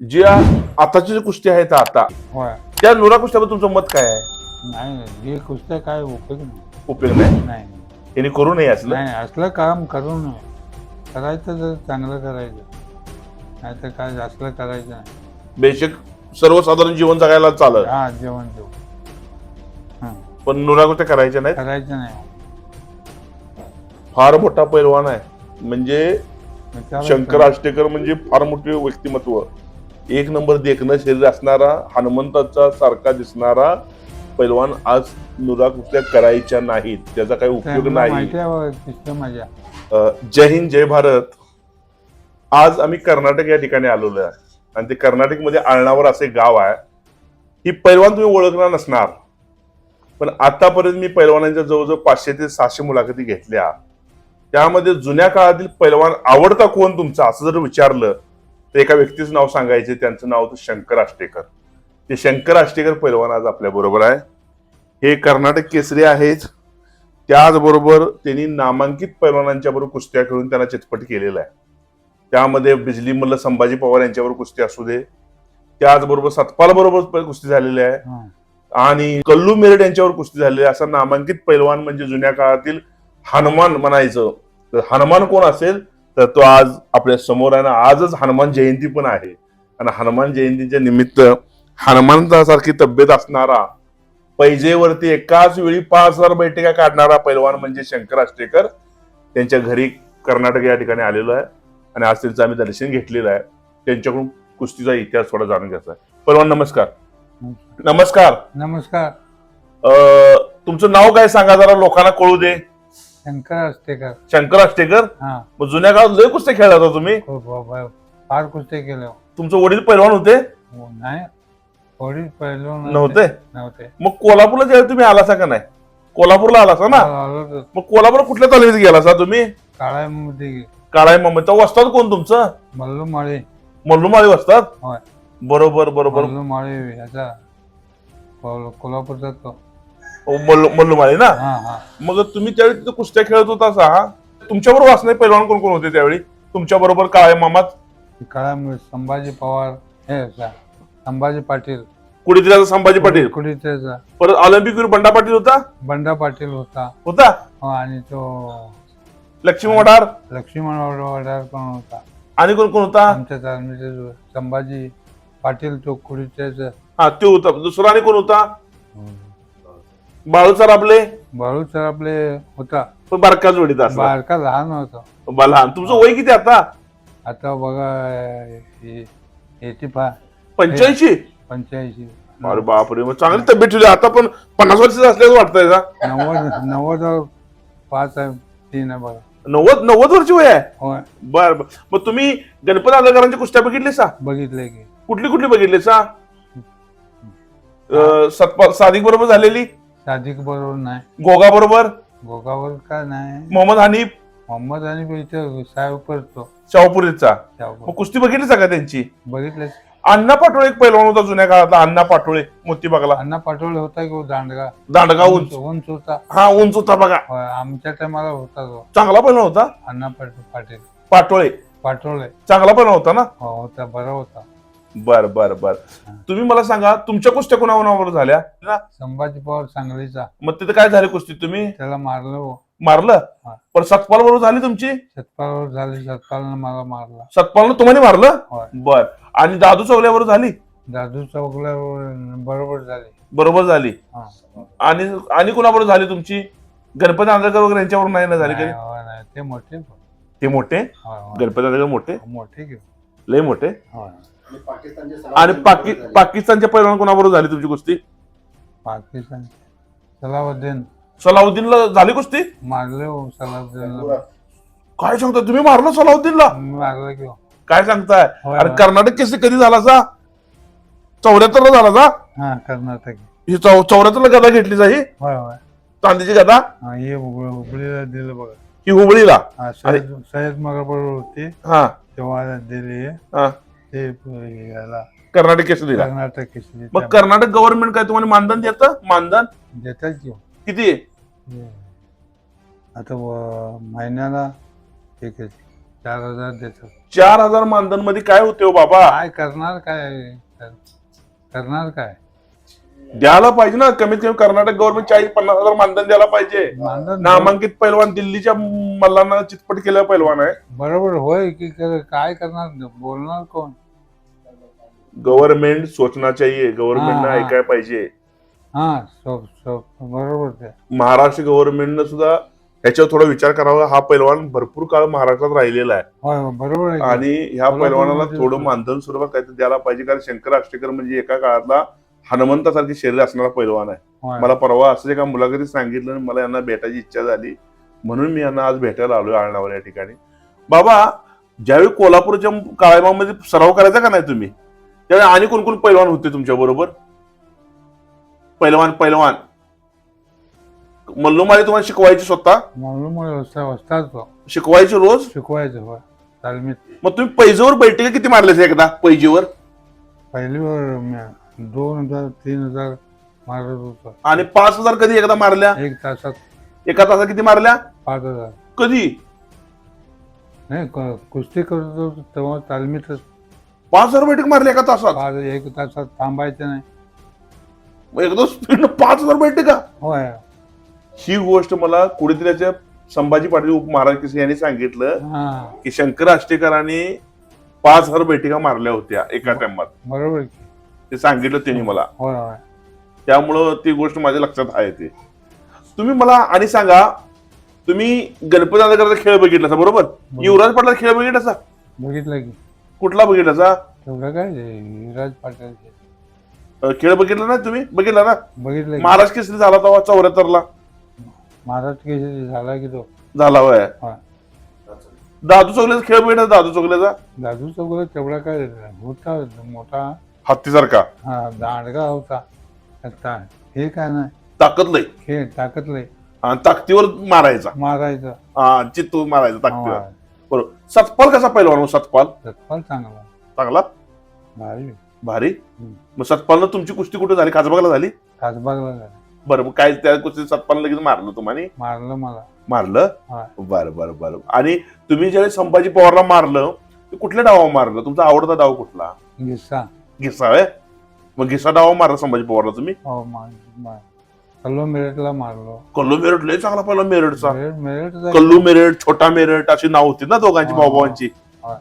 ज्या आताच्या ज्या कुस्त्या आहेत आता होय. त्या नुरा कुस्त्याबद्दल तुमचं मत काय आहे? नाही कुस्त्या काय उपयोग नाही. उपयोग नाही? नाही. यांनी करू नये असलं? नाही असलं काम करू नये. करायचं तर चांगलं करायचं. नाही तर काय असलं करायचं नाही. बेशक सर्वसाधारण जीवन जगायला चालत हा जेवण जेवण. हा. पण नुरा कुस्त्या करायच्या नाहीत? करायचं नाही. फार मोठा पैलवान आहे. म्हणजे विचारायचं. शंकर आष्टेकर म्हणजे फार मोठे व्यक्तिमत्व. एक नंबर देखणं शरीर असणारा हनुमंताचा सारखा दिसणारा पैलवान आज नुरा कुस्त्या करायच्या नाहीत त्याचा काही उपयोग नाही. माझ्या. जय हिंद जय भारत. आज आम्ही कर्नाटक या ठिकाणी आलेलो आहे. आणि ते कर्नाटकमध्ये आळणावर असे गाव आहे. ही पैलवान तुम्ही ओळखणार नसणार. पण आतापर्यंत मी पैलवानांच्या जवळजवळ पाचशे ते सहाशे मुलाखती घेतल्या. त्यामध्ये जुन्या काळातील पैलवान आवडता कोण तुमचा असं जर विचारलं तर एका व्यक्तीचं नाव सांगायचे त्यांचं नाव होतं शंकर आष्टेकर. ते शंकर आष्टेकर पैलवान आज आपल्या बरोबर आहे. हे कर्नाटक केसरी आहेत त्याचबरोबर त्यांनी नामांकित पैलवानांच्या बरोबर कुस्त्या खेळून त्यांना चितपट केलेला आहे. त्यामध्ये बिजली मल्ल संभाजी पवार यांच्याबरोबर कुस्ती असू दे. त्याचबरोबर सतपाल बरोबर कुस्ती झालेली आहे. आणि कल्लू मेरड यांच्यावर कुस्ती झालेली आहे. असा नामांकित पैलवान म्हणजे जुन्या काळातील हनुमान म्हणायचं. तर हनुमान कोण असेल? तर तो आज आपल्यासमोर आहे ना आजच हनुमान जयंती पण आहे. आणि हनुमान जयंतीच्या निमित्त हनुमंतासारखी तब्येत असणारा पैजेवरती एकाच वेळी पाच हजार बैठका काढणारा पैलवान म्हणजे शंकर आष्टेकर त्यांच्या घरी कर्नाटक या ठिकाणी आलेलो आहे. आणि आज त्यांचं आम्ही दर्शन घेतलेलं आहे. त्यांच्याकडून कुस्तीचा इतिहास थोडा जाणून घ्यायचा आहे. पैलवान नमस्कार. नमस्कार. नमस्कार. अं, तुमचं नाव काय सांगा जरा लोकांना कळू दे. शंकर असतेकर शंकर आष्टेकर? हा. मग जुन्या काळात लय कुस्त्या खेळला होता तुम्ही? खूप बाबा फार कुस्ते केले हो. तुमचं वडील पैलवान होते? हो, नाही. थोडी पहिलो नव्हते? नव्हते. मग कोल्हापूरला ज्यावेळी तुम्ही आलासा का नाही? कोल्हापूरला आलासा ना? आलो मग कोल्हापूर कुठल्या तालमीत गेलासा तुम्ही? काळ्यामध्ये काळाय मग तेव्हा वस्तात कोण तुमचं? मल्लू माळे मल्लूमाळी वस्तात होय. बरोबर बरोबर. मल्लू माळे ह्याचा. कोल- कोल्हापूरचा तो. मल्लूमाळी ना? हा हा. मग तुम्ही त्यावेळी तिथं कुस्त्या खेळत होता सा तुमच्या बरोबर असणारे पैलवान कोण कोण होते त्यावेळी? तुमच्या बरोबर काळे मामात काळ्यामध्ये संभाजी पवार हे संभाजी पाटील. कुठे संभाजी पाटील? कुडीचा परत ऑलिम्पिक वीर बंडा पाटील होता? बंडा पाटील होता. होता? हो, आणि तो लक्ष्मी वडार? लक्ष्मण वडार पण होता? आणि कोण कोण होता? आमच्या संभाजी पाटील तो कुडीचाच हा तो होता. दुसरा आणि कोण होता? बाळूचार आपले? बाळू सर आपले होता. पण बारका जोडीत असला बारका लहान होता. लहान. तुमचं वय किती आता? आता बघा एटी फाय पंच्याऐंशी? पंच्याऐंशी. अरे बापरे मग चांगली तब्येत ठेवली. आता पण पन्नास वर्षाचं असल्याचं वाटतंय का? नव्वद नव्वद पाच आहे तीन आहे बघा. नव्वद नव्वद वर्ष वय आहे? होय. बर बर. मग तुम्ही गणपती आदरकरांच्या कुस्त्या बघितली सा बघितले की. कुठली कुठली बघितली सा अं, सतपा सादिक बरोबर झालेली? सादिक बरोबर नाही. गोगा बरोबर? गोगावर का नाही? मोहम्मद हनीफ? मोहम्मद आणि इथं साहेब करतो शाहपुरीचा मग. कुस्ती बघितली सा का त्यांची? बघितले अण्णा पाटोळे एक पैलवान होता जुन्या काळातला अण्णा पाटोळे मोती बघला. अण्णा पाटोळे होता की हो दांडगा? दांडगा उंच. उंच होता. हा उंच होता बघा. होय आमच्या टायमाला होता तो. चांगला पैलवान होता? अण्णा पाटील पाटील. पाटोळे. पाटोळे. चांगला पैलवान होता ना? हो होता बरा होता. बर बर बर. तुम्ही मला सांगा तुमच्या कुस्त्या कोणाकोणावर झाल्या? ना? संभाजी पवार सांगलीचा. मग तिथे काय झाली कुस्ती तुम्ही? त्याला मारलं हो. मारलं? हा. पण सतपाल बरोबर झाली तुमची? सतपालवर झाले सतपालनं मला मारला. सतपालनं तुम्हाला मारलं? बर. आणि दादू चौल्यावर झाली? दादू चौकला बरोबर झाले. बरोबर झाली. हा. आणि आणि कुणाबरोबर झाली तुमची? गणपती आंधळकर वगैरे यांच्यावर नाही ना झाली नाही, कधी? होय, नाही, ते मोठे. ते मोठे. गणपती आंधळकर मोठे? मोठे घेऊ लय मोठे? आणि पाकि पाकिस्तानच्या पैलवान कोणाबरोबर झाली तुमची कुस्ती? पाकिस्तान सलाउद्दीन. सलाउद्दीनला झाली कुस्ती? मारले हो सलाउद्दीनला. काय सांगता तुम्ही मारलं सलाउद्दीनला? मारलं की हो. काय सांगताय? होय, अरे होय. कर्नाटक केसरी कधी झाला सा? चौऱ्याहत्तर ला झाला सा? हा कर्नाटक. ही चौऱ्याहत्तर ला गदा घेतली जा ही? होय होय. चांदीची गदा? हा हे हुबळी- हुबळीला दिलं बघा. ही हुबळीला हा बरोबर होती. हा. तेव्हा दिली. हा. ते याला कर्नाटक केसरीला. कर्नाटक केसरी. मग कर्नाटक गव्हर्नमेंट काय तुम्हाला मानधन देतं? मानधन? देतात की. किती? आहे हे. आता व- महिन्याला एक चार हजार देतात. चार हजार मानधनमध्ये काय होते हो बाबा? काय करणार काय? करणार काय? द्यायला पाहिजे ना. कमीत कमी कर्नाटक गव्हर्नमेंट चाळीस पन्नास हजार मानधन द्यायला पाहिजे. मानधन नामांकित पैलवान दिल्लीच्या मल्लांना चितपट केलेला पैलवान आहे. बरोबर होय की काय करणार? बोलणार कोण? गव्हर्नमेंट सोचना चाहिए गव्हर्नमेंटनं हा, हा. ऐकायला पाहिजे. हा सो सो बरोबर ते. महाराष्ट्र गव्हर्नमेंटनं सुद्धा याच्यावर थोडा विचार करावा. हा पैलवान भरपूर काळ महाराष्ट्रात राहिलेला आहे. होय होय, बरोबर आहे की. आणि ह्या पैलवानाला म्हणजे थोडं. मानधन स्वरूपात काहीतरी द्यायला पाहिजे. कारण शंकर आष्टेकर म्हणजे एका काळातला हनुमंतासारखी शरीर असणारा पैलवान आहे. मला परवा असं एका मुलाखतीत सांगितलं मला यांना भेटायची इच्छा झाली. म्हणून मी यांना आज भेटायला आलोय आळणावर या ठिकाणी. बाबा ज्यावेळी कोल्हापूरच्या काळामध्ये सराव करायचा का नाही तुम्ही? त्यावेळी आणि कोण कोण पैलवान होते तुमच्या बरोबर? पैलवान पैलवान. मल्लुमारी तुम्हाला शिकवायची स्वतः? शिकवायची रोज? शिकवायचं मग तुम्ही पैजेवर बैठकी किती मारले एकदा? पैजेवर? पहिलीवर मी दोन हजार तीन हजार मारत होतो. आणि पाच हजार कधी एकदा मारल्या? एक तासात. एका तासात किती मारल्या? पाच हजार. कधी? नाही क- कुस्ती करत होतो तेव्हा तालमीतच. पाच हजार बैठक मारली एका तासात? पाच एक तासात थांबायचं नाही. मग एकदम स्पीड पाच हजार बैठका होय. ही गोष्ट मला कुठेतरी संभाजी पाटील उप महाराज किसी यांनी सांगितलं हा. की शंकर आष्टेकरांनी पाच हजार बैठका मारल्या होत्या एका टाइमात बरोबर ते सांगितलं त्यांनी मला. होय होय. त्यामुळं ती गोष्ट माझ्या लक्षात आहे ते. तुम्ही मला आणि सांगा तुम्ही गणपती दादाकरचा खेळ बघितला बरोबर? युवराज पाटला खेळ बघितला बघितलं की. कुठला बघितला तेवढं काय युवराज पाटील खेळ. बघितला ना तुम्ही? बघितला ना? बघितलं की. महाराज केसरी झाला तेव्हा चौऱ्याहत्तरला. महाराज केसरी झाला की तो. झाला वय. दादू चौगल्याचा खेळ बघितला दादू चौगल्याचा दादू चौगुले तेवढा काय होता मोठा. हत्तीसारखा. हा दांडगा होता आता हे काय नाही. ताकद लय खेळ ताकद लय आणि ताकदीवर मारायचा. मारायचं. हा चित्तू मारायचा ताकदीवर. बरोबर. सतपाल कसा पहिलवान मग सतपाल? सत्पाल चांगला चांगला? भारी. भारी. हम्म. मग सतपालनं तुमची कुस्ती कुठे झाली? खासबागला झाली? खासबागला झाला. बरं मग काय त्या कुस्तीत सतपाल लगेच मारलं तुम्हाला मारलं मला. मारलं. बरं बरं बरं. आणि तुम्ही ज्यावेळी संभाजी पवारला मारलं ते कुठल्या डावा मारलं? तुमचा आवडता डाव कुठला? गिस्सा. घिसा आहे? मग घिसा डावा मारला संभाजी पवारला तुम्ही? हो मार मार. कल्लो मेरठला मारलो. कल्लू मेरठ लय चांगला पहिला मेरठचा. मेरठ मेरठ कल्लू मेरठ छोटा मेरठ अशी नाव होती ना दोघांची हा, भाऊभावांची. हा.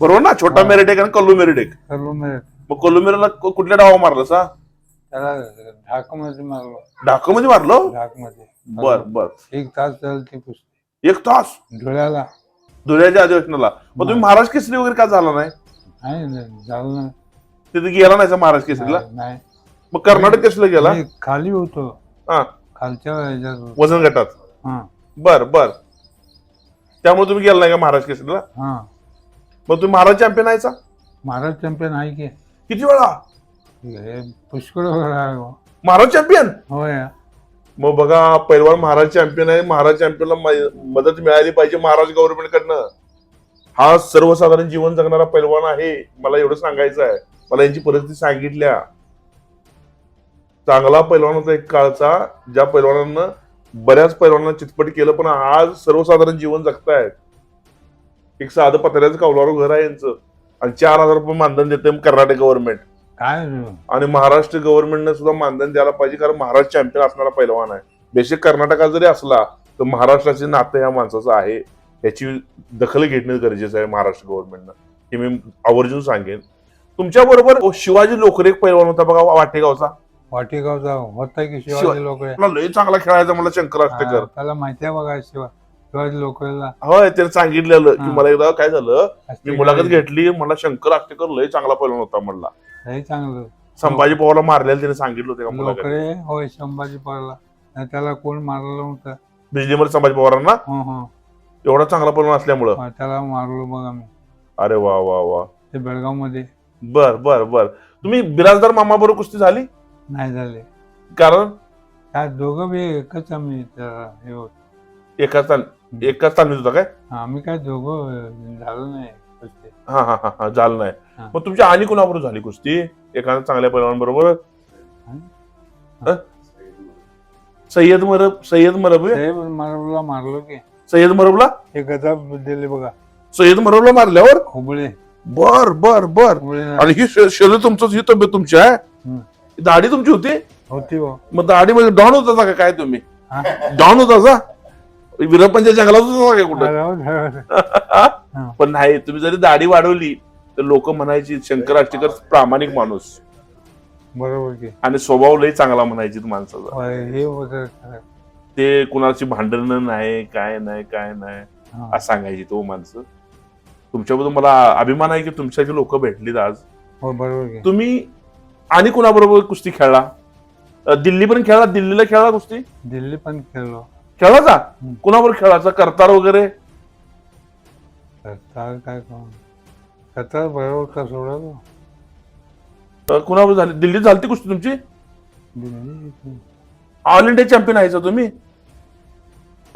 बरोबर ना? छोटा हा. मेरठ एक आणि कल्लू मेरठ एक. कल्लो मेरठ. मग कल्लू मेरठला क- कुठल्या डावा मारलं सा त्याला ढाकमध्ये मारलो. ढाकामध्ये मारलं? ढाकमध्ये. बर बर. एक तास झालं ती एक तास? धुळ्याला. धुळ्याच्या अधिवेशनाला मग तुम्ही महाराज केसरी वगैरे का झाला नाही? नाही नाही, झालं नाही. तिथे गेला नाही महाराज केसरीला? नाही मग कर्नाटक केसरीला गेला? मी खाली होतो. हा. खालच्या ह्याच्यात होतो वजन गटात? हा. बर बर. त्यामुळे तुम्ही गेला नाही का महाराज केसरीला? हा. मग तुम्ही महाराज चॅम्पियन आहेचा महाराज चॅम्पियन आहे की. किती वेळा? हे पुष्कळ वेळा आहे हो. महाराज चॅम्पियन होय. मग बघा पैलवान महाराज चॅम्पियन आहे. महाराज चॅम्पियनला मदत मिळाली पाहिजे महाराज गव्हर्नमेंट कडनं हा सर्वसाधारण जीवन जगणारा पैलवान आहे. मला एवढं सांगायचं आहे. मला यांची परिस्थिती सांगितल्या. चांगला पैलवान होता एक काळचा ज्या पैलवानांना बऱ्याच पैलवानांना चितपट केलं पण आज सर्वसाधारण जीवन जगतायत. एक साधं पत्र्याचं कौलारू घर आहे यांचं. आणि चार हजार रुपये मानधन देते कर्नाटक गव्हर्नमेंट काय? आणि महाराष्ट्र गव्हर्नमेंटने सुद्धा मानधन द्यायला पाहिजे कारण महाराष्ट्र चॅम्पियन असणारा पैलवान आहे. बेशक कर्नाटकात जरी असला तर महाराष्ट्राचे नातं या माणसाचं आहे. याची दखल घेणं गरजेचं आहे महाराष्ट्र गव्हर्नमेंटनं हे मी आवर्जून सांगेन. तुमच्या बरोबर शिवाजी लोकरे एक पैलवान होता बघा वाटेगावचा. वाटेगावचा होता की शिवा- शिवाजी लोक मला लय चांगला खेळायचा मला शंकर आष्टेकर. त्याला माहिती आहे बघा शिवा शिवाजी लोकला होय त्याने सांगितलेलं की हा. मला एकदा काय झालं मी मुलाखत घेतली मला शंकर आष्टेकर लय चांगला पैलवान होता म्हणला. हे चांगलं. संभाजी पवारला मारलेलं त्याने सांगितलं होतं लोकडे होय संभाजी आणि त्याला कोण मारलं नव्हतं? बिजलीमध्ये संभाजी पवारांना? हो हो. एवढा चांगला पैलवान असल्यामुळं? हा, त्याला मारलो मग आम्ही. अरे वा वा वा. ते बेळगावमध्ये बर बर बर. तुम्ही बिराजदार मामा बरोबर कुस्ती झाली? नाही झाले. कारण? त्या दोघं बी एकच आम्ही त्या- हे होत. एकाच एकाच तालमीत होता काय? आम्ही काय दोघं झालो नाही कुस्ती. हा हा हा हा झालं नाही. हा. मग तुमच्या आणि कोणाबरोबर झाली कुस्ती? एखाद्या चांगल्या पैलवान बरोबर सय्यद मरब सय्यद मरब? हे? ते मारला मारलो की. सय्यद मरबला? हे गदा दिले बघा. सय्यद मरवला मारल्यावर? हुबळे. बर बर बर. हुबळे आणि ही श- शरीर तुमचं ही तब्येत तुमची आहे? हम्म. ही दाढी तुमची होती? होती हो. मग दाढीमध्ये डॉन होता का काय तुम्ही? हा? डॉन होता का वीरपंच्या जंगलात होता काय कुठं? राहू दे, राहू दे. हा. पण नाही तुम्ही जरी दाढी वाढवली तर लोक म्हणायची शंकर आष्टीकर प्रामाणिक माणूस. बरोबर की. आणि स्वभाव लय चांगला म्हणायची माणसाचा. होय, हे होतं. ते कुणाची भांडणं नाही काय नाही काय नाही. असं सांगायची तो माणसं. तुमच्याबद्दल मला अभिमान आहे की तुमच्याशी लोक भेटलीत आज. हो बरोबर तुम्ही आणि कुणाबरोबर कुस्ती खेळला? अ, दिल्ली पण खेळला दिल्लीला खेळला कुस्ती? दिल्ली पण खेळलो. खेळायचा कुणाबरोबर खेळायचा करतार वगैरे? सत्तार काय सत्तार बरोबर का सोडलो अ, कुणाबरोबर झाली? दिल्लीत झाली कुस्ती तुमची? दिल्ली ऑल इंडिया चॅम्पियन आहे तुम्ही?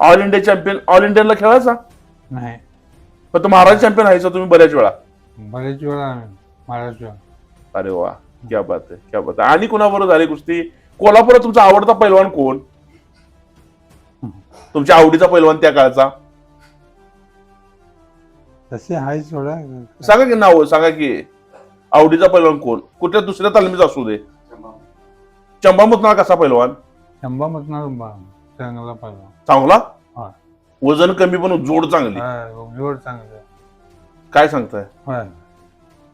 ऑल इंडिया चॅम्पियन ऑल इंडियाला खेळायचा? नाही. फक्त महाराज चॅम्पियन आहे तुम्ही बऱ्याच वेळा. बरेच वेळा महाराष्ट्र अरे वा क्या बात आहे क्या बात आहे. आणि कुणाबरोबर झाली कुस्ती? कोल्हापुरात तुमचा आवडता पैलवान कोण? तुमच्या आवडीचा पैलवान त्या काळचा? तसे आहे सोडा सांगा की नाव सांगा की आवडीचा पैलवान कोण? कुठल्या दुसऱ्या तालमीत असू दे. चंबा. मुतनाळ कसा पैलवान? शंभा मतणार चांगला पाहिजे चांगला? हा. वजन कमी पण जोड चांगली. जोड चांगलं. काय सांगताय? होय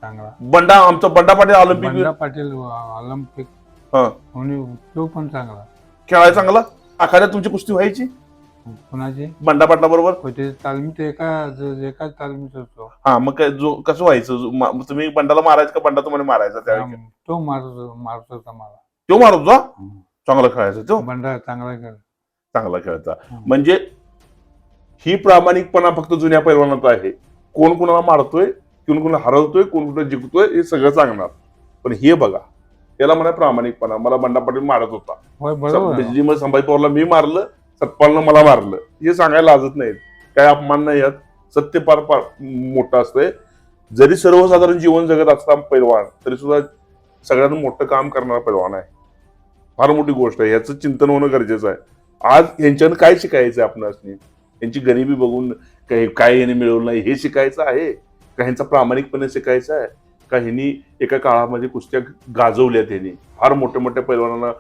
चांगला. बंडा आमचा बंडा पाटील ऑलिम्पिक बंडा पाटील ऑलिम्पिक. हा. कोणी तो पण चांगला. खेळायला चांगला? आखाड्यात तुमची कुस्ती व्हायची? कुणाची? बंडा पाटला बरोबर होते तालमीत एका एकाच तालमीत होतो. हा मग काय जो कसं व्हायचं? जो- मा- तुम्ही बंडाला मारायचं का बंडा तुम्हाला मारायचा त्यावेळी तो मारतो मारत होता मला. तो मारत होता? चांगला खेळायचा तो? बंडा चांगला खेळ चांगला हम्म. म्हणजे ही प्रामाणिकपणा फक्त जुन्या पैलवानात आहे. कोण कोणाला मारतोय कोण कोणाला हरवतोय कोण कुठं जिंकतोय हे सगळं सांगणार. पण हे बघा याला म्हणा प्रामाणिकपणा. मला बंडा पाटील मारत होता. संभाजी पवारला मी मारलं सतपालनं मला मारलं. हे सांगायला लाजत नाहीत. काय अपमान नाही यात सत्य फार फार मोठं असतंय. जरी सर्वसाधारण जीवन जगत असता पैलवान तरी सुद्धा सगळ्यात मोठं काम करणारा पैलवान आहे. फार मोठी गोष्ट आहे. याचं चिंतन होणं गरजेचं आहे. आज यांच्यानं काय शिकायचं आपणासनी? यांची गरिबी बघून काय काय याने मिळवलं नाही हे शिकायचं आहे? का ह्यांचा प्रामाणिकपणे शिकायचं आहे? का ह्यांनी एका काळामध्ये कुस्त्या गाजवल्या त्यांनी? फार मोठ्या मोठ्या पैलवानांना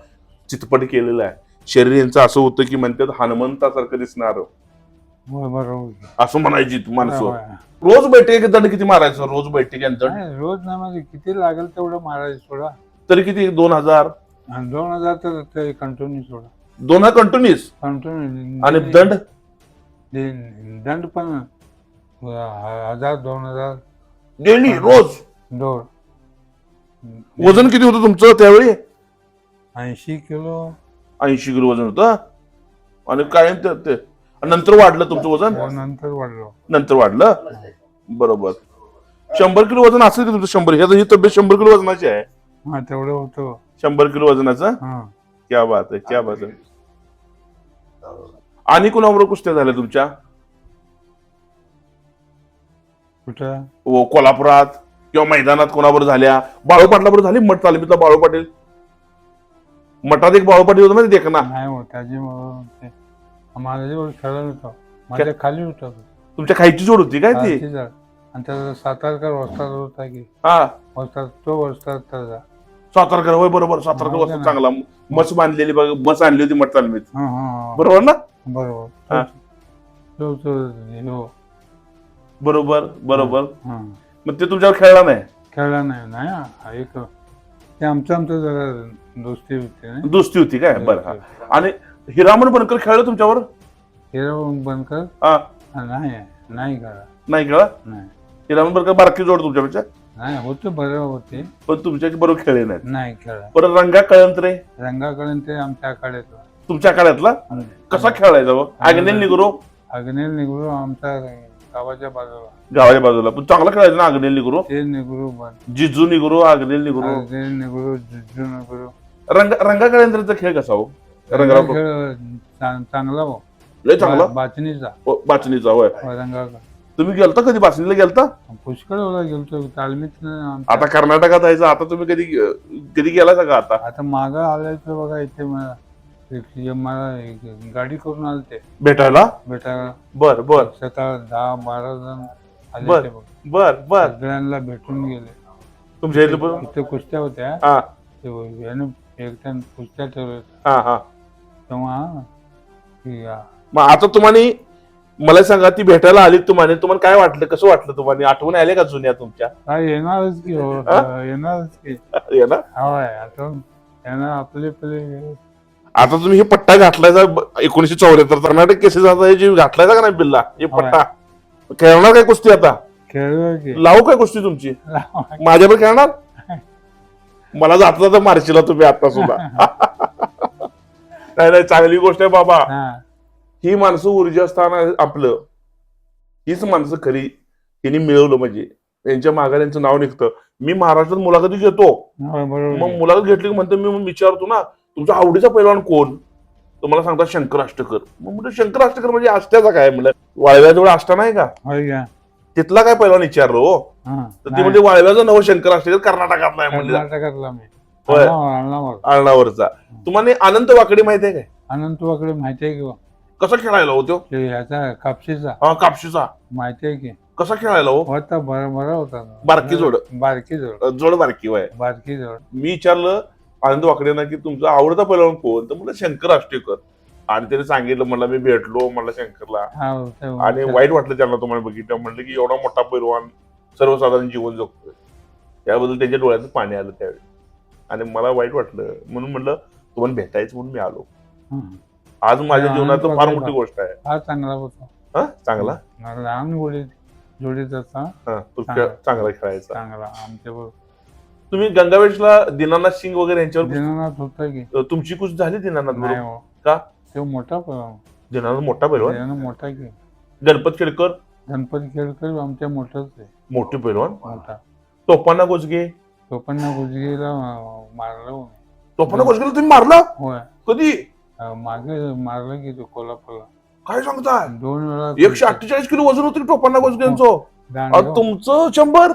चितपट केलेलं आहे. शरीर यांचं असं होतं की म्हणतात हनुमंतासारखं दिसणार. असं म्हणायची ती माणसं. रोज बैठक दंड किती मारायचं? रोज बैठक रोज नाही म्हणजे किती लागेल तेवढं मारायचं सोडा. तरी किती? दोन हजार? दोन हजार तर कंटिन्यू सोडा. दोन कंटिन्यूस कंटिन्यू आणि दंड? दंड पण हजार दोन हजार. डेली रोज? दोन. वजन किती होतं तुमचं त्यावेळी? ऐंशी किलो. ऐंशी किलो वजन होतं आणि कायम ते- ते आणि नंतर वाढलं तुमचं वजन? हो, नंतर वाढलो. नंतर वाढलं? बरोबर. शंभर किलो वजन असेल की तुमचं शंभर? ह्याचं ही तब्येत शंभर किलो वजनाची आहे. हा तेवढं होतं. शंभर किलो वजनाचं? हा. क्या बात आहे क्या बात आहे. आणि कुणाबरोबर कुस्त्या झाल्या तुमच्या? कुठं? व कोल्हापुरात किंवा मैदानात कोणाबरोबर झाल्या? बाळू पाटलाबरोबर झाली मठ तालमीतला बाळू पाटील? मठात एक बाळू पाटील होतं माहिती आहे का ना? नाही हो त्याची मग ते माझ्याजवळ खेळत होतो माझ्या खाली होता तो. तुमच्या खायची जोड होती काय ती? खालची जात. आणि त्याचा सातारकर वस्ताद होता की हा. वस्ताद तो वस्ताद त्याचा सातारकर होय बरोबर. सातारकर वस्ता चांगला. मस बांधलेली बघ मस आणली होती मठ हा बरोबर ना? बरोबर. हा. बरोबर बरोबर. हा मग ते तुमच्यावर खेळला नाही? खेळला नाही नाही. हा, एक ते आमचं आमचं जरा दोस्ती होती ना. दोस्ती होती काय? बरं हा. आणि हिरामण बनकर खेळलं तुमच्यावर? हिरो बनकर? हा. हा, नाही नाही करा नाही खेळला? नाही. हिरामण बनकर बारकी जोड तुमच्यापेक्षा? नाही होतं बरं होते. पण तुमच्या बरोबर खेळले नाहीत. नाही खेळा परत रंगा कळंत रे रंगाकडे ते आमच्या आखाड्यात तुमच्या काळातला कसा खेळायचा बघ? आग्नेल निगरो? अग्नेल निगुरू आमच्या गावाच्या बाजूला. गावाच्या बाजूला. पण चांगला खेळायचा ना आग्नेल निगरो? ते निगुरू बन. जिजू निगरो आग्नेल निगरो. अग्नेल निगुरू जुजू निगुरू. रंग रंगा कळंतचा खेळ कसा हो? रंगाराव खेळ चांग- चांगला हो. लय चांगला? बा- बाचणीचा. हो, बाचणीचा होय. रंगा तुम्ही गेलता कधी बाचणीला गेलता? पुष्कळ वेळा गेलतो तालमीत आता कर्नाटकात जायचं आता तुम्ही कधी कधी गेला का आता? आता माग आलाय तर बघा इथे मला एक- मला एक गाडी करून आले ते भेटायला. बेटा बर बर. स्वतः दहा बारा जण आले बर. बघ. बर बर. सगळ्यांना भेटून गेले. तुमच्या इथलं पण? इथे कुस्त्या होत्या. हा. ते यानं एकट्या कुस्त्या ठेवल्या होत्या. हा हा. तेव्हा की, आ, मग आता तुम्हाला मला सांगा ती भेटायला आली तुम्हाला तुम्हाला काय वाटलं कसं वाटलं तुम्हाला आठवण आले का जुन्या तुमच्या? येणारच की हो. हा? येणारच की. ना येणार आपले आता तुम्ही हे पट्टा घातलायचा ब- एकोणीशे चौऱ्याहत्तर कर्नाटक केसेस आता हे जे घातलायचा का नाही बिल्ला? हे. पट्टा. खेळणार काय कुस्ती आता? खेळलो की. लावू काय कुस्ती तुमची? माझ्यावर खेळणार? मला जाता जाता मारशीला तुम्ही आता सुद्धा. नाही नाही चांगली गोष्ट आहे बाबा. हा. ही माणसं ऊर्जास्थान आहे आपलं. हीच माणसं खरी त्यांनी मिळवलं म्हणजे. त्यांच्या मागे त्यांचं नाव निघतं. मी महाराष्ट्रात मुलाखती घेतो. मग. मुलाखत घेतली म्हणतो मी विचारतो ना तुमचा आवडीचा पैलवान कोण? तुम्हाला सांगता शंकर अष्टकर मग म्हणतो शंकर अष्टकर म्हणजे आष्ट्याचा काय? म्हणलं वाळव्याजवळ आष्टा नाही का? तिथला काय पैलवान विचारलो हो. तर ते म्हणजे वाळव्याचं नवं शंकर अष्टकर नाही म्हणलं. कर्नाटकातला मी. होय. अण्णावर आळणावरचा तुम्हाला अनंत वाकडे माहिती आहे काय? अनंतवाकडे माहिती आहे की बा? कसा खेळायला हो तो? ते ह्याचा कापशीचा. हा कापशीचा. माहिती आहे की? कसा खेळायला हो? होता बरा बरा होता ना. बारकी जोड. बारकी जोड. जोड बारकी वय बारकी जोड. मी विचारलं आनंद वाकडेंना की तुमचा आवडता पैलवान कोण? तर मला शंकर अष्टेकर आणि त्याने सांगितलं मला मी भेटलो मला शंकरला. हा ते- आणि वाईट वाटलं त्यांना तुम्हाला बघितलं म्हणलं की एवढा मोठा पैलवान सर्वसाधारण जीवन जगतोय. त्याबद्दल त्यांच्या डोळ्यात पाणी आलं त्यावेळी. आणि मला वाईट वाटलं. म्हणून म्हणलं तुम्हाला भेटायचं म्हणून मी आलो. हा. आज माझ्या जीवनात फार. मोठी गोष्ट आहे. हा चांगला होता. हा? चांगला? लहान गोळी जोडीत होता हा तू चांगला. खेळ- चांगला खेळायचा. चांगला आमच्या तुम्ही गंगावेशला दिनानाथ सिंग वगैरे यांच्यावर दिनानाथ होता की. कुस्ती- तुमची कुस्ती झाली दिनानाथ नाही बरोबर? हो. का? तो मोठा पण दिनानाथ मोठा पैलवान? मोठा की. गणपत खेडकर? गणपती खेळकर आमच्या मोठाच आहे. मोठे पैलवान? मोठा. टोपाना गोजगे तो पण ना गुजगीला मारलं. टोपाना गोजगेला तुम्ही मारला? होय. कधी? मागे मारलं की तो कोल्हापूरला. काय सांगताय? दोन वेळा एकशे अठ्ठेचाळीस किलो वजन होतं टोपाना हो. दांडगाव. तुमचं शंभर?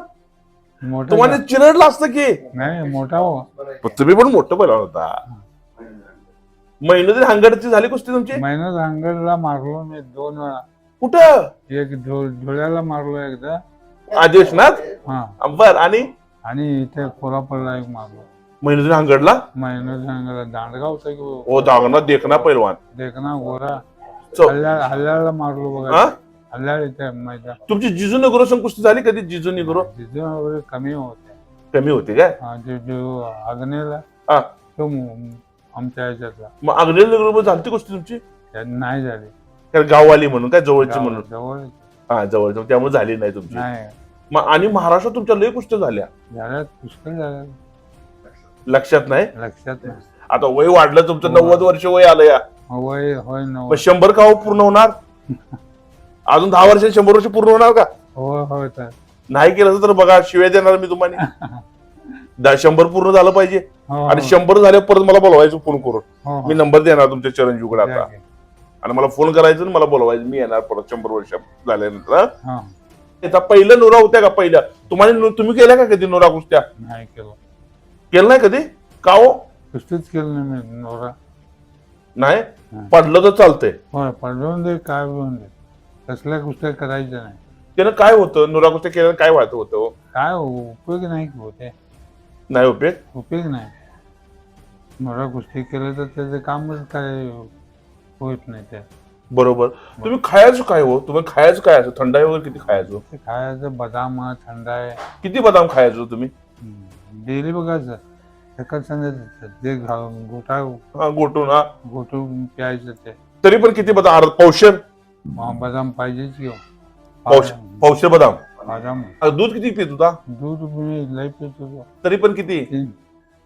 मोठा तुम्हाला चिरडलं असतं की? नाही मोठा हो. पण तुम्ही पण मोठं पैलवान होता. महिनोदरी हांगडची झाली कुस्ती तुमची? महिन्यात अंगडला मारलो मी दोन वेळा. कुठं? एक धुळ धुळ्याला मारलो एकदा. आदेशनाथ? हा. बर आणि? आणि इथे कोल्हापूरला एक मारलो. महिनोदरी हांगडला महिन्यात अंगडला दांडगाव की हो. ओ दागना देखना पैलवान. देखना गोरा. चौ- हल्ल्या हल्ल्याला मारलो हा? बघा इथे तुमची जिजू नगरो संग कुस्ती झाली कधी? जिजू नगरो? जिजू वगैरे कमी होते. कमी होती काय? हा, जो जो आग्नेला हा. तो मु- आमच्या ह्याच्यातला. मग अग्नेल नगर झाली कुस्ती तुमची? त्यात नाही झाली. कारण गाववाली म्हणून काय? जवळची म्हणून. जवळ हा जवळची. त्यामुळे झाली नाही तुमची. नाही. मग आणि महाराष्ट्रात तुमच्या लय कुस्त्या झाल्या. झाल्या पुष्कळ झाल्या. लक्षात नाही? लक्षात नाही. आता वय वाढलं तुमचं हो. नव्वद वर्ष वय आलं या. होय होय न मग शंभर का हो पूर्ण होणार? अजून दहा वर्ष शंभर वर्ष पूर्ण होणार का? होय होय तर. नाही केलं तर बघा शिव्या देणार मी तुम्हाला. दा- शंभर पूर्ण झालं पाहिजे. हो, आणि हो, शंभर झाले परत मला बोलवायचं फोन करून. हो, हो. मी नंबर देणार तुमच्या चिरंजीवकडे आता. आणि मला फोन करायचं आणि मला बोलवायचं. मी येणार परत शंभर वर्ष झाल्यानंतर. हं? हा आता पहिलं नोरा होत्या का? पहिल्या तुम्हाला नु- तुम्ही केल्या का कधी नोरा कुस्त्या? नाही केलं. केलं नाही कधी? का हो? कुस्तीच केलं नाही मी नवरा. नाही? नाही. पडलं तर चालतंय. होय पडवून दे काय होऊन दे. कसल्या कुस्त्या करायच्या नाही. त्यानं काय होतं? नोरा कुस्त्या केल्यानं काय व्हायचं होतं हो? काय उपयोग नाही की होते. नाही उपयोग? उपयोग नाही. नवरा कुस्ती केलं तर त्याचं कामच काय होत नाही ते बरोबर. तुम्ही खायचं काय हो? तुम्ही खायचं काय असं? थंडाई वगैरे किती खायचो? ते खायचं बदाम थंड आहे किती बदाम खायचो तुम्ही? डेली बघायचं सकाळ संध्याचं ते घालून गोटा हा गोटून हा गोटून प्यायचं ते तरी पण किती बदाम? अर्ध मग बदाम पाहिजेच घेऊ पावशे बदाम? बदाम दूध किती पित होता दूध मी लई पित होतो तरी पण किती? तीन.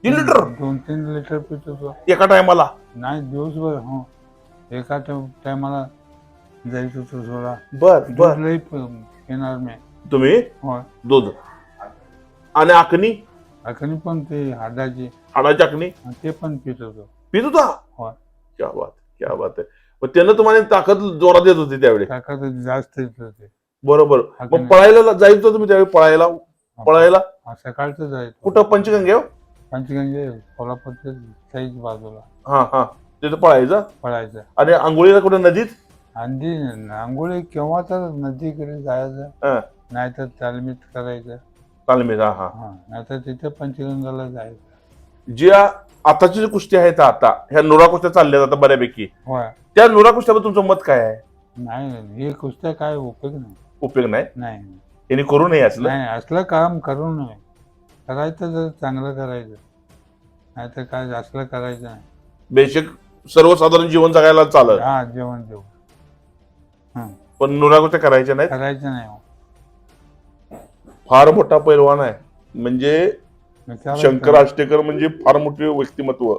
तीन लिटर? दोन तीन लिटर पित होतो एका टायमाला? नाही दिवसभर हो. एका टायमाला जायचं होतं थोडा बर दूध लई प- पिणार मी. तुम्ही? होय. दूध. आणि आखणी? अखनी पण ते हाडाची. हाडाची आखणी? ते पण पित होतो पित होता होय. क्या बात क्या बात आहे. मग त्यानं तुम्हाला ताकद जोरात देत होती त्यावेळी. ताकद जास्त येत होते. बरोबर. मग. पळायला जायचं तुम्ही त्यावेळी पळायला? पळायला? हा, सकाळचं जायचं. कुठं? पंचगंगे पंचगंगे कोल्हापूरच्या साईज बाजूला. हा हा. तिथं पळायचं? पळायचं. आणि आंघोळीला कुठं? नदीत? आणि आंघोळी केव्हा तर नदीकडे जायचं. हा. नाहीतर तालमीत करायचं. तालमीत हा. हा हा नाहीतर तिथे पंचगंगाला जायचं. ज्या आताच्या ज्या कुस्त्या आहेत आता ह्या नुरा कुस्त्या चालल्या आता बऱ्यापैकी. होय. त्या नुरा कुस्त्याबद्दल तुमचं मत काय आहे? नाही नाही, हे कुस्त्या काय उपयोग नाही. उपयोग नाही? नाही. यांनी करू नये असलं? नाही असलं काम करू नये. करायचं तर चांगलं करायचं. नाहीतर काय असलं करायचं नाही. बेशक सर्वसाधारण जीवन जगायला चालत हा जेवण जेवण पण नुरा कुस्त्या करायच्या नाहीत? करायचं नाही हो. फार मोठा पैलवान आहे. म्हणजे. शंकर आष्टेकर म्हणजे फार मोठे व्यक्तिमत्व.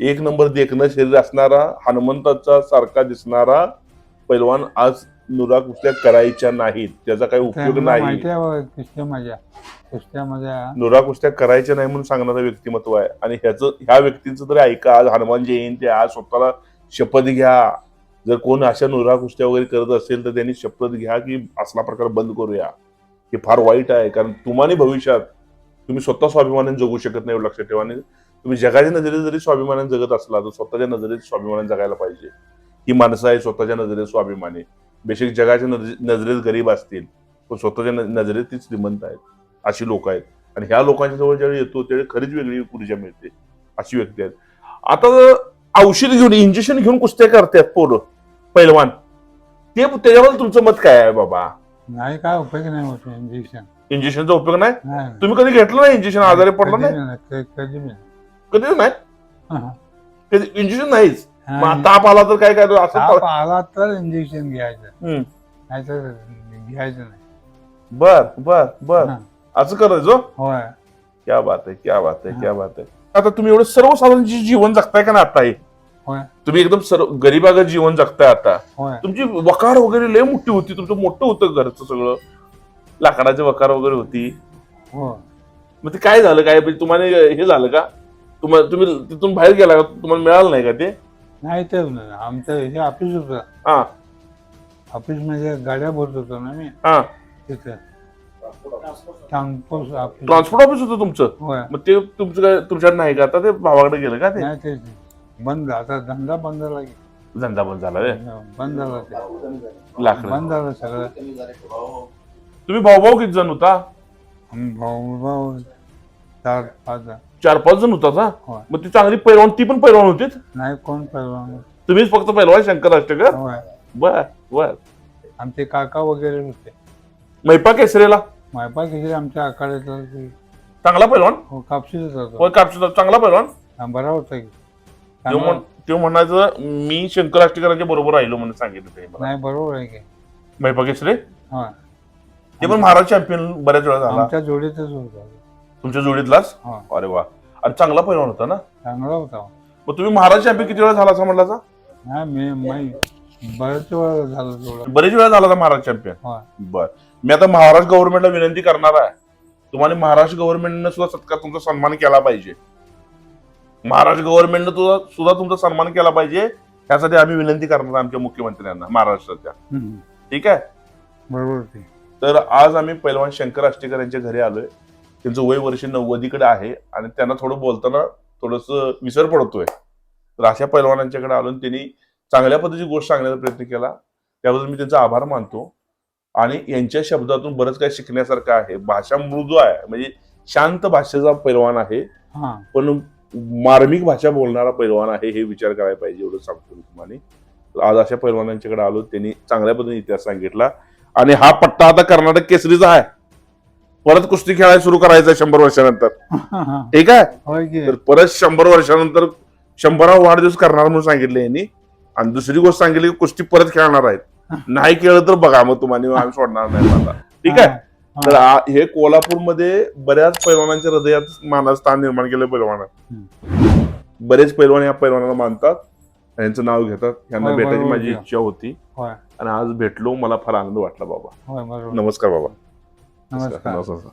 एक नंबर देखणं शरीर असणारा हनुमंताचा सारखा दिसणारा पैलवान आज नुरा कुस्त्या करायच्या नाहीत. त्याचा काही उपयोग नाही. नुरा कुस्त्या करायच्या नाही म्हणून सांगणारं व्यक्तिमत्व आहे. आणि ह्याचं ह्या व्यक्तीचं तरी ऐका आज हनुमान जयंती आज स्वतःला शपथ घ्या. जर कोण अशा नुरा कुस्त्या वगैरे करत असेल तर त्यांनी शपथ घ्या की असला प्रकार बंद करूया. हे फार वाईट आहे कारण तुम्हाला भविष्यात तुम्ही स्वतः स्वाभिमानाने जगू शकत नाही लक्षात ठेवा. आणि तुम्ही जगाच्या नजरेत जरी स्वाभिमानाने जगत असला तर स्वतःच्या नजरेत स्वाभिमानाने जगायला पाहिजे. ही माणसं आहे स्वतःच्या नजरेत स्वाभिमानी. बेशक जगाच्या नजरेत गरीब असतील पण स्वतःच्या नजरेत ती श्रीमंत आहेत अशी लोक आहेत. आणि ह्या लोकांच्या जवळ ज्यावेळी येतो त्यावेळी खरीच वेगळी ऊर्जा मिळते अशी व्यक्ती आहेत. आता औषध घेऊन इंजेक्शन घेऊन कुस्त्या करतात पोरं पैलवान ते त्याच्याबद्दल तुमचं मत काय आहे बाबा? नाही काय उपयोग नाही होत इंजेक्शन इंजेक्शनचा उपयोग नाही? नाही तुम्ही कधी घेतलं नाही इंजेक्शन आजारी पडला नाही? कधी कधी नाही. कधी हा, हा. इंजेक्शन नाहीच. मग हा, ताप आला तर काय काय असं आला तर इंजेक्शन घ्यायचं. हम्म. नाहीतर घ्यायचं नाही. बर बर बर. हा. असं करायचं होय. क्या बात आहे क्या बात आहे क्या बात आहे. आता तुम्ही एवढं सर्वसाधारण जे जीवन जगताय का ना आता हे तुम्ही एकदम सर्व गरीबागत जीवन जगताय आता. तुमची वकार वगैरे लय मोठी होती तुमचं मोठं होतं घरचं सगळं. लाकडाचे वकार वगैरे होती. हो मग ते काय झालं काय म्हणजे तुम्हाला हे झालं का? तुम्हाला तुम्ही तिथून बाहेर गेला का? तुम्हाला मिळालं नाही का ते? नाही ते आमचं हे ऑफिस होतं. हा. ऑफिस म्हणजे गाड्या भरत होतो ना मी. हा. तिथे. ट्रान्सपोर्ट ऑफिस होतं तुमचं? मग ते तुमचं काय तुमच्याकडे नाही का? आता ते भावाकडे गेलं का ते? नाही ते बंद आता धंदा बंद झाला की. धंदा बंद झाला रे बंद झाला ते लाकड. बंद झालं सगळं. तुम्ही भाऊ भाऊ किती जण होता? आम्ही भाऊ भाऊ चार पाच जण. चार पाच जण होता का होय. मग ती चांगली पैलवान ती पण पैलवान होती नाही कोण पैलवान? तुम्हीच फक्त पैलवान शंकर अष्टकर होय. बर बर. आमचे काका वगैरे होते. मैपा केसरेला? मायपा किती आमच्या आखाड्यातला ते- चांगला पैलवान? हो कापशीच होता. होय कापशीचा चांगला पैलवान? हा, बरा होता की. तो म्हण- तो म्हणायचं मी शंकर अष्टकरांच्या बरोबर राहिलो म्हणून सांगितलं ते मला. नाही बरोबर आहे की. केसरे? होय ते पण महाराष्ट्र चॅम्पियन बऱ्याच वेळा झाला. आमच्या जोडीतच होता. तुमच्या जोडीतलाच? हा. अरे वा. आणि चांगला पैलवान होता ना? चांगला होता. मग तुम्ही महाराष्ट्र चॅम्पियन किती वेळा झाला असं म्हटलं मी मी बरेच वेळा झालं बरेच वेळा झाला महाराष्ट्र चॅम्पियन बर. मी आता महाराष्ट्र गव्हर्नमेंटला विनंती करणार आहे. तुम्हाला महाराष्ट्र गव्हर्नमेंटनं सुद्धा सत्कार तुमचा सन्मान केला पाहिजे. महाराष्ट्र गव्हर्नमेंटनं तुझा सुद्धा तुमचा सन्मान केला पाहिजे. त्यासाठी आम्ही विनंती करणार आमच्या मुख्यमंत्र्यांना महाराष्ट्राच्या. हम्म. ठीक आहे? बरोबर ते. तर आज आम्ही पैलवान शंकर आष्टेकर यांच्या घरी आलोय. त्यांचं वय वर्ष नव्वदीकडे आहे. आणि त्यांना थोडं बोलताना थोडस विसर पडतोय. तर अशा पैलवानांच्याकडे आलो आणि त्यांनी चांगल्या पद्धतीची गोष्ट सांगण्याचा प्रयत्न केला. त्याबद्दल मी त्यांचा आभार मानतो. आणि यांच्या शब्दातून बरंच काही शिकण्यासारखं आहे. भाषा मृदू आहे. म्हणजे शांत भाषेचा पैलवान आहे. हा. पण मार्मिक भाषा बोलणारा पैलवान आहे हे विचार करायला पाहिजे एवढं सांगतो मी तुम्हाला आज अशा पैलवानांच्याकडे आलो त्यांनी चांगल्या पद्धतीने इतिहास सांगितला. आणि हा पट्टा आता कर्नाटक केसरीचा आहे. परत कुस्ती खेळायला सुरू करायचा आहे शंभर वर्षानंतर. ठीक आहे तर परत शंभर वर्षानंतर शंभरावा वाढदिवस करणार म्हणून सांगितलं यांनी. आणि दुसरी गोष्ट सांगितली की कुस्ती परत खेळणार आहेत. नाही खेळलं तर बघा मग तुम्हाला आम्ही सोडणार नाही मला ठीक आहे. तर हे. कोल्हापूरमध्ये बऱ्याच पैलवानांच्या हृदयात मानाचं स्थान निर्माण केलं पैलवानात बरेच पैलवान या पैलवानाला मानतात यांचं नाव घेतात. यांना भेटायची माझी. इच्छा होती. आणि आज भेटलो मला फार आनंद वाटला बाबा. नमस्कार बाबा. नमस्कार नमस्कार.